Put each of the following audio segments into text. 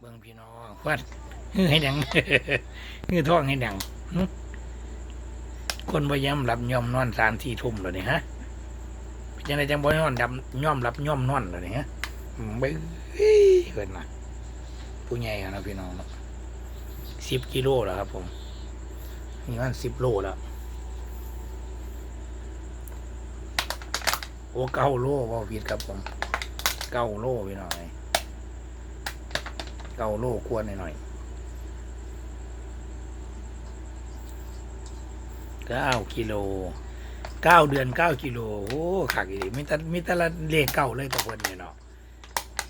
เบิ่งพี่น้องควัดให้ดังเงือท้องให้ดังคนพยายามหลับย่อมนอนสามที่ทุ่มเลยนี่ฮะยังไรจังบ่ย่อมดับย่อมหลับย่อมนอนเลยนี่ฮะบึ้งเพิ่นนะผู้ใหญ่ครับพี่น้องสิบกิโลแล้วครับ ผมนี่มันสิบโลแล้วโอ้เก้าโลว่าผิดครับผมเก้าโลพี่น้อง เกาโลกวนหน่อยๆเก้ากิโลเก้าเดือนเก้ากิโลโอ้ขักอีกมิตรมีต่ลเลขเก้าเลยกับคนนี่เนาะ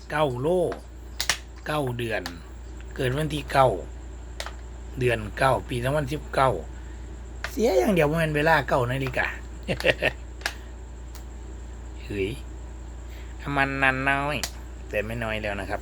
เก้าโลเก้าเดือน เกิดวันที่เก้าเดือนเก้าปีสองพันสิบเก้าเสียอย่างเดียวมันเวลาเก้านาฬิกาเฮ้ยมันนานน้อย แต่ไม่น้อยแล้วนะครับ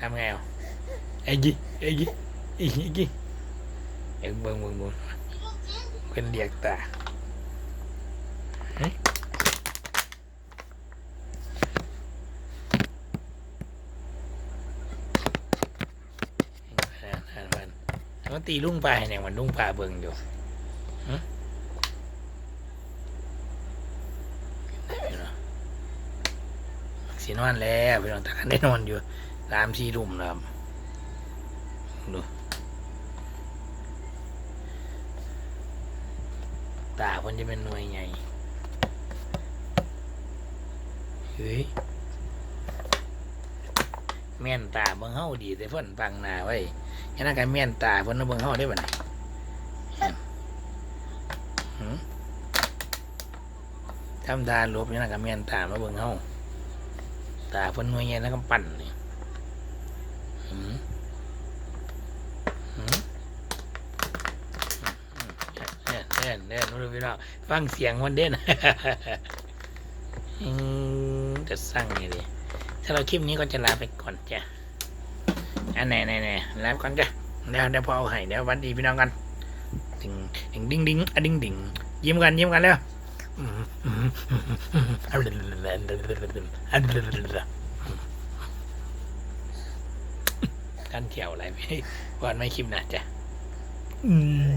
ทำเงาเฮ้ยอ่านอ่านมันเขาตีลุงปลาให้เนี่ยมันลุงปลาเบิ่งอยู่หึได้ไหมเนาะ สีนอนแล้วพี่น้องตากันได้นอนอยู่ตามสีรุ่มแล้วครับดูตาคนจะเป็นหน่วยใหญ่เฮ้ยแม่นตาเบิ่งเฮาดีแต่เพิ่นปังหน้าไว้ยันนั้นก็แม่นตาเพิ่นเอาเบิ่งเฮาได้บัดนี้หืมทำตาลบยันนั้นก็แม่นตามาเบิ่งเฮา ตาเพิ่นหน่วยใหญ่แล้วก็ปั่นนี่หืมหืมเด่นเด่นเด่นรู้พี่น้องฟังเสียงมันเด่นจะสร้างไงดีถ้าเราคลิปนี้ก็จะลาไปก่อนจ้ะอันไหนไหนไหนลาไปก่อนจ้ะเดี๋ยวเดี๋ยวพอเอาให้เดี๋ยววันดีพี่น้องกันดิงดิงดิงดิงอะดิงดิงยิ้มกันยิ้มกันแล้ว ท่านเที่ยวอะไรไม่วันไม่คิมนะจ้ะอืม